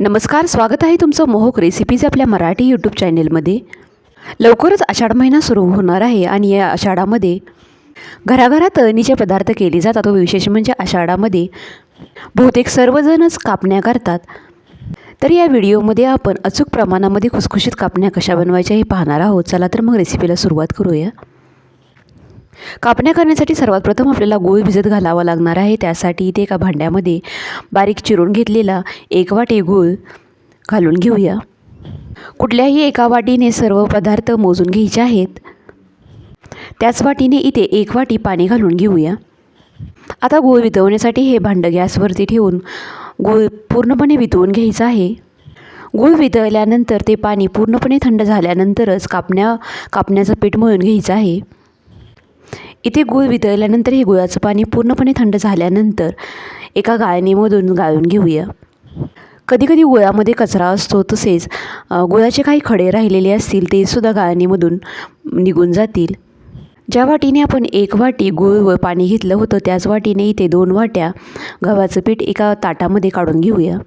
नमस्कार स्वागत आहे तुमचं मोहक रेसिपीज आपल्या मराठी यूट्यूब चॅनेलमध्ये लवकरच आषाढ महिना सुरू होणार आहे आणि या आषाढामध्ये घराघरात तळणीचे पदार्थ केले जातात. व विशेष म्हणजे आषाढामध्ये बहुतेक सर्वजणच कापण्या करतात. तर या व्हिडिओमध्ये आपण अचूक प्रमाणामध्ये खुसखुशीत कापण्या कशा बनवायच्या हे पाहणार आहोत. चला तर मग रेसिपीला सुरुवात करूया. कापण्या करण्यासाठी सर्वात प्रथम आपल्याला गूळ भिजत घालावा लागणार आहे. त्यासाठी इथे एका भांड्यामध्ये बारीक चिरून घेतलेला एक वाटी गूळ घालून घेऊया. कुठल्याही एका वाटीने सर्व पदार्थ मोजून घ्यायचे आहेत. त्याच वाटीने इथे एक वाटी पाणी घालून घेऊया. आता गूळ वितवण्यासाठी हे भांडं गॅसवरती ठेवून गूळ पूर्णपणे वितवून घ्यायचं आहे. गूळ वितळल्यानंतर ते पाणी पूर्णपणे थंड झाल्यानंतरच कापण्या कापण्याचं पीठ मळून घ्यायचं आहे. इथे गूळ वितळल्यानंतर हे गुळाचं पाणी पूर्णपणे थंड झाल्यानंतर एका गाळणीमधून गाळून घेऊया. कधीकधी गुळामध्ये कचरा असतो तसेच गुळाचे काही खडे राहिलेले असतील ते सुद्धा गाळणीमधून निघून जातील. ज्या वाटीने आपण एक वाटी गूळ व पाणी घेतलं होतं त्याच वाटीने इथे दोन वाट्या गव्हाचं पीठ एका ताटामध्ये काढून घेऊया.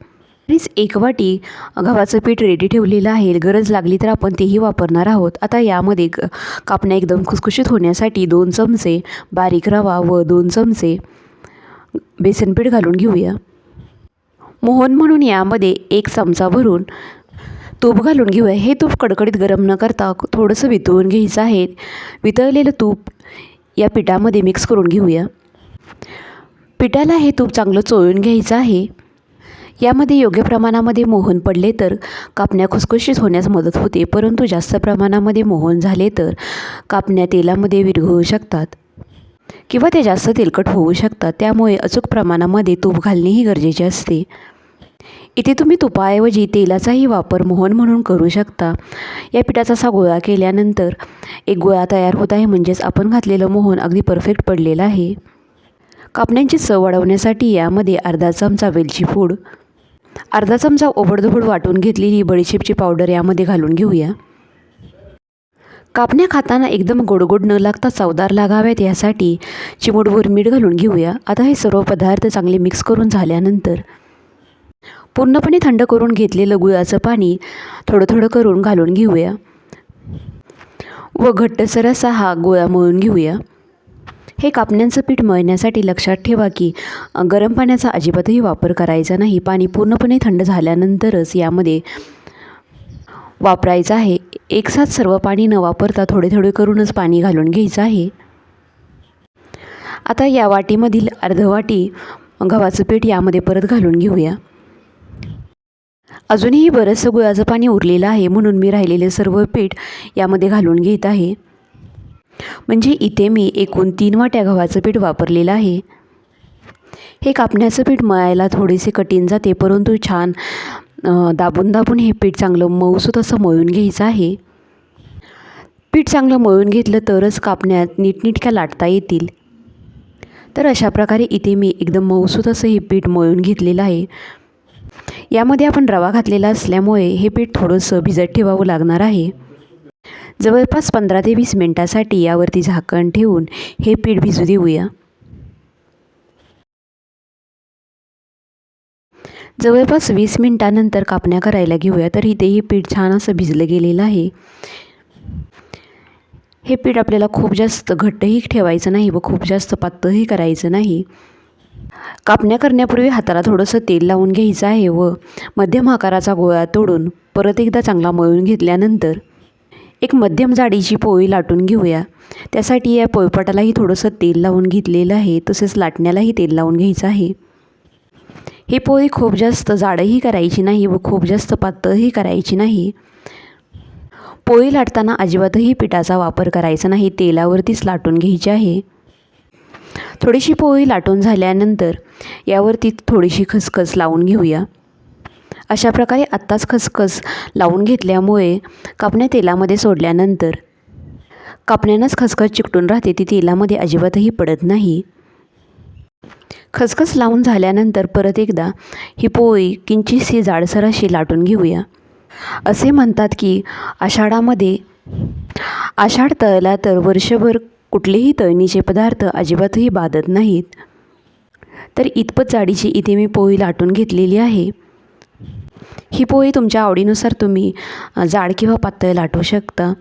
तरीच एक वाटी गव्हाचं पीठ रेडी ठेवलेलं आहे. गरज लागली तर आपण तेही वापरणार आहोत. आता यामध्ये ग कापण्या एकदम खुसखुशीत होण्यासाठी दोन चमचे बारीक रवा व दोन चमचे बेसनपीठ घालून घेऊया. मोहन म्हणून यामध्ये एक चमचा भरून तूप घालून घेऊया. हे तूप कडकडीत गरम न करता थोडंसं वितळून घ्यायचं आहे. वितळलेलं तूप या पिठामध्ये मिक्स करून घेऊया. पिठाला हे तूप चांगलं चोळून घ्यायचं आहे. यामध्ये योग्य प्रमाणामध्ये मोहन पडले तर कापण्या खुसखुशीत होण्यास मदत होते परंतु जास्त प्रमाणामध्ये मोहन झाले तर कापण्या तेलामध्ये विरघळू शकतात किंवा ते जास्त तेलकट होऊ शकतात. त्यामुळे अचूक प्रमाणामध्ये तूप घालणेही गरजेचे असते. इथे तुम्ही तुपाऐवजी तेलाचाही वापर मोहन म्हणून करू शकता. या पिठाचा असा गोळा केल्यानंतर एक गोळा तयार होत आहे म्हणजेच आपण घातलेलं मोहन अगदी परफेक्ट पडलेलं आहे. कापण्यांची चव वाढवण्यासाठी यामध्ये अर्धा चमचा वेलची पूड अर्धा चमचा ओबडधोबड वाटून घेतलेली बडीशेपची पावडर यामध्ये घालून घेऊया. कापण्या खाताना एकदम गोडगोड न लागता चवदार लागाव्यात यासाठी चिमूटभर मीठ घालून घेऊया. आता हे सर्व पदार्थ चांगले मिक्स करून झाल्यानंतर पूर्णपणे थंड करून घेतलेलं गुळाचं पाणी थोडं थोडं करून घालून घेऊया. व घट्टसर असा हा गोळा मळून घेऊया. हे कापण्यांचं पीठ मळण्यासाठी लक्षात ठेवा की गरम पाण्याचा अजिबातही वापर करायचा नाही. पाणी पूर्णपणे थंड झाल्यानंतरच यामध्ये वापरायचं आहे. एकसाथ सर्व पाणी न वापरता थोडे थोडे करूनच पाणी घालून घ्यायचं आहे. आता या वाटीमधील अर्धवाटी गव्हाचं पीठ यामध्ये परत घालून घेऊया. अजूनही बरंचसं गुळाचं पाणी उरलेलं आहे म्हणून मी राहिलेले सर्व पीठ यामध्ये घालून घेत आहे. म्हणजे इथे मी एकूण तीन वाट्या गव्हाचं पीठ वापरलेलं आहे. हे कापण्याचं पीठ मळायला थोडेसे कठीण जाते परंतु छान दाबून दाबून हे पीठ चांगलं मऊसूत असं मळून घ्यायचं आहे. पीठ चांगलं मळून घेतलं तरच कापण्यात नीटनीटक्या लाटता येतील. तर अशा प्रकारे इथे मी एकदम मऊसूत असं हे पीठ मळून घेतलेलं आहे. यामध्ये आपण रवा घातलेला असल्यामुळे हे पीठ थोडंसं भिजत ठेवावं लागणार आहे. जवळपास पंधरा ते वीस मिनटासाठी यावरती झाकण ठेवून हे पीठ भिजू देऊया. जवळपास वीस मिनटानंतर कापण्या करायला घेऊया तर इथे हे पीठ छान असं भिजलं गेलेलं आहे. हे पीठ आपल्याला खूप जास्त घट्टही ठेवायचं नाही व खूप जास्त पातळही करायचं नाही. कापण्या करण्यापूर्वी हाताला थोडंसं तेल लावून घ्यायचं आहे व मध्यम आकाराचा गोळा तोडून परत एकदा चांगला मळून घेतल्यानंतर एक मध्यम जाडीची पोळी लाटून घेऊया. त्यासाठी या पोळपाटालाही थोडंसं तेल लावून घेतलेलं आहे. तसेच लाटण्यालाही तेल लावून घ्यायचं आहे. ही पोळी खूप जास्त जाडही करायची नाही व खूप जास्त पातळही करायची नाही. पोळी लाटताना अजिबातही पिठाचा वापर करायचा नाही. तेलावरतीच लाटून घ्यायची आहे. थोडीशी पोळी लाटून झाल्यानंतर यावरती थोडीशी खसखस लावून घेऊया. अशा प्रकारे आत्ताच खसखस लावून घेतल्यामुळे कापण्या तेलामध्ये सोडल्यानंतर कापण्यानंच खसखस चिकटून राहते. ती तेलामध्ये अजिबातही पडत नाही. खसखस लावून झाल्यानंतर परत एकदा ही पोळी किंचितशी जाडसर अशी लाटून घेऊया. असे म्हणतात की आषाढामध्ये आषाढ तळला तर वर्षभर कुठलेही तळणीचे पदार्थ अजिबातही बाधत नाहीत. तर इतपत जाडीची इथे मी पोळी लाटून घेतलेली आहे. ही पोळी तुमच्या आवडीनुसार तुम्ही जाड किंवा पातळ लाटू शकता.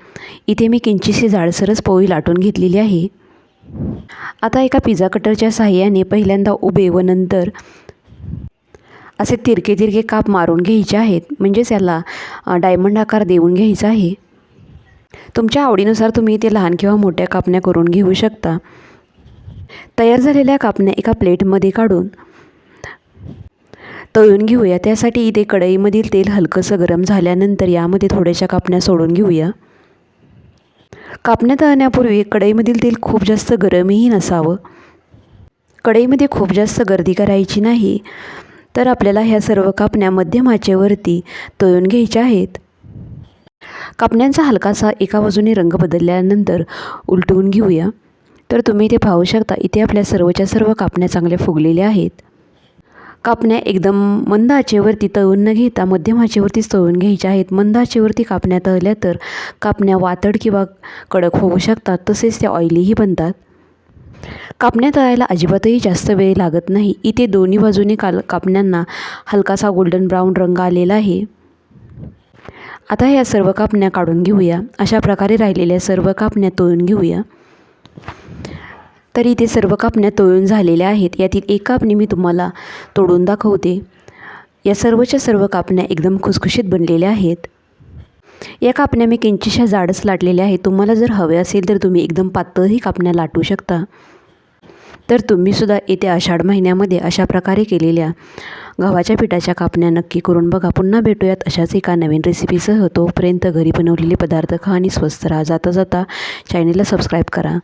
इथे मी किंचिशी जाडसरच पोळी लाटून घेतलेली आहे. आता एका पिझ्झा कटरच्या साहाय्याने पहिल्यांदा उभे व नंतर असे तिरके तिरके काप मारून घ्यायचे आहेत. म्हणजेच याला डायमंड आकार देऊन घ्यायचा आहे. तुमच्या आवडीनुसार तुम्ही ते लहान किंवा मोठ्या कापण्या करून घेऊ शकता. तयार झालेल्या कापण्या एका प्लेटमध्ये काढून तळून घेऊया. त्यासाठी इथे कढईमधील तेल हलकंसं गरम झाल्यानंतर यामध्ये थोड्याशा कापण्या सोडून घेऊया. कापण्या तळण्यापूर्वी कढईमधील तेल खूप जास्त गरमही नसावं. कढईमध्ये खूप जास्त गर्दी करायची नाही तर आपल्याला ह्या सर्व कापण्या मध्यम आचेवरती तळून घ्यायच्या आहेत. कापण्यांचा हलकासा एका बाजूने रंग बदलल्यानंतर उलटवून घेऊया. तर तुम्ही इथे पाहू शकता इथे आपल्या सर्वच्या सर्व कापण्या चांगल्या फुगलेल्या आहेत. कापण्या एकदम मंद आचेवरती तळून न घेता मध्यम आचेवरतीच तळून घ्यायच्या आहेत. मंद आचेवरती कापण्या तळल्या तर कापण्या वातड किंवा कडक होऊ शकतात. तसेच त्या ऑइलीही बनतात. कापण्या तळायला अजिबातही जास्त वेळ लागत नाही. इथे दोन्ही बाजूने काल कापण्यांना हलकासा गोल्डन ब्राऊन रंग आलेला आहे. आता या सर्व कापण्या काढून घेऊया. अशा प्रकारे राहिलेल्या सर्व कापण्या तळून घेऊया. तर इथे सर्व कापण्या तळून झालेल्या आहेत. यातील एक कापणी मी तुम्हाला तोडून दाखवते. या सर्वच्या सर्व कापण्या एकदम खुसखुशीत बनलेल्या आहेत. या कापण्या मी किंचिशा जाडच लाटलेल्या आहेत. तुम्हाला जर हवे असेल तर तुम्ही एकदम पातळही कापण्या लाटू शकता. तर तुम्हीसुद्धा येत्या आषाढ महिन्यामध्ये अशा प्रकारे केलेल्या गव्हाच्या पिठाच्या कापण्या नक्की करून बघा. पुन्हा भेटूयात अशाच एका नवीन रेसिपीसह तोपर्यंत घरी बनवलेले पदार्थ खा आणि स्वस्त राहा. जाता जाता चॅनेलला सबस्क्राईब करा.